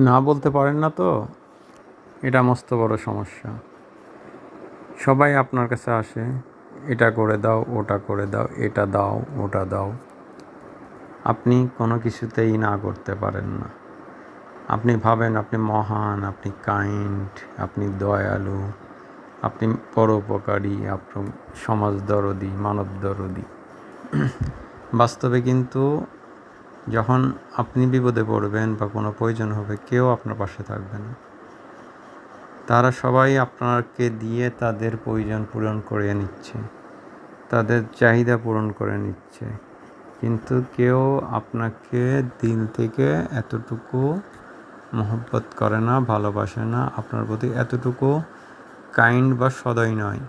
না বলতে পারেন না তো? এটা মস্ত বড় সমস্যা। সবাই আপনার কাছে আসে, এটা করে দাও, ওটা করে দাও, এটা দাও, ওটা দাও। আপনি কোনো কিছুতেই না করতে পারেন না। আপনি ভাবেন আপনি মহান, আপনি কাইন্ড আপনি দয়ালু, আপনি পরোপকারী, আপনি সমাজ দরদি, মানব দরদি। বাস্তবে কিন্তু যখন আপনি বিপদে পড়বেন বা কোনো প্রয়োজন হবে, কেউ আপনার পাশে থাকবে না। তারা সবাই আপনাকে দিয়ে তাদের প্রয়োজন পূরণ করে নিচ্ছে, তাদের চাহিদা পূরণ করে নিচ্ছে। কিন্তু কেউ আপনাকে দিল থেকে এতটুকু মহব্বত করে না, ভালোবাসে না, আপনার প্রতি এতটুকু কাইন্ড বা সদয় নয়।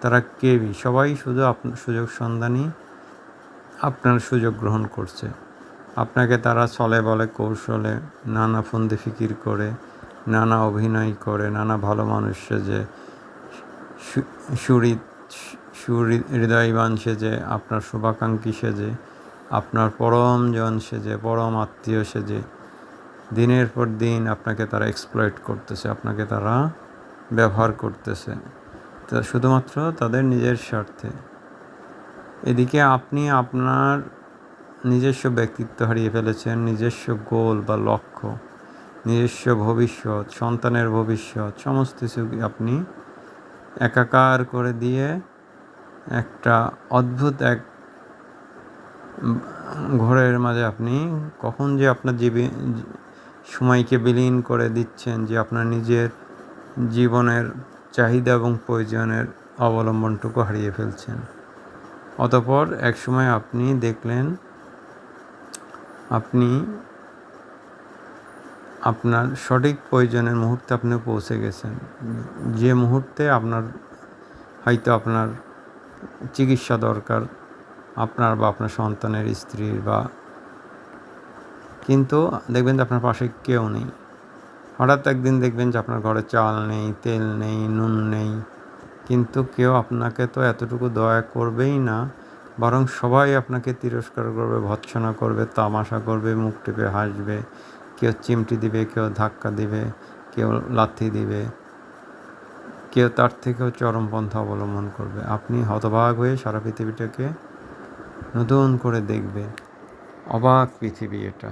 তারা কেউই, সবাই শুধু আপনার সুযোগ সন্ধানই আপনার সুযোগ গ্রহণ করছে। আপনাকে তারা চলে বলে কৌশলে, নানা ফন্দি ফিকির করে, নানা অভিনয় করে, নানা ভালো মানুষ সু- সুরি সুরি, হৃদয়বান সেজে, আপনার শুভাকাঙ্ক্ষী সেজে, আপনার পরম পরমজন সেজে, পরম আত্মীয় সেজে, দিনের পর দিন আপনাকে তারা এক্সপ্লয়েট করতেছে, আপনাকে তারা ব্যবহার করতেছে। শুধুমাত্র তাদের নিজের স্বার্থে। এদিকে আপনি আপনার নিজস্ব ব্যক্তিত্ব হারিয়ে ফেলেছেন, নিজস্ব গোল বা লক্ষ্য, নিজস্ব ভবিষ্যৎ, সন্তানের ভবিষ্যৎ, সমস্ত কিছু আপনি একাকার করে দিয়ে একটা অদ্ভুত এক ঘোরের মাঝে আপনি কখন যে আপনার জীবী, সময়কে বিলীন করে দিচ্ছেন যে আপনার নিজের জীবনের চাহিদা এবং প্রয়োজনের অবলম্বনটুকু হারিয়ে ফেলছেন। অতপর একসময় আপনি দেখলেন আপনি আপনার সঠিক প্রয়োজনের মুহূর্তে আপনি পৌঁছে গেছেন। যে মুহূর্তে আপনার হয়তো আপনার চিকিৎসা দরকার, আপনার বা আপনার সন্তানের স্ত্রীর বা কিন্তু দেখবেন যে আপনার পাশে কেউ নেই। হঠাৎ একদিন দেখবেন যে আপনার ঘরে চাল নেই, তেল নেই, নুন নেই, কিন্তু কেউ আপনাকে তো এতটুকু দয়া করবেই না বরং সবাই আপনাকে তিরস্কার করবে, ভৎসনা করবে, তামাশা করবে, মুখ টেপে হাসবে, কেউ চিমটি দিবে, কেউ ধাক্কা দিবে, কেউ লাথি দিবে, কেউ তার থেকেও চরমপন্থা অবলম্বন করবে। আপনি হতবাক হয়ে সারা পৃথিবীটাকে নতুন করে দেখবে অবাক পৃথিবী এটা।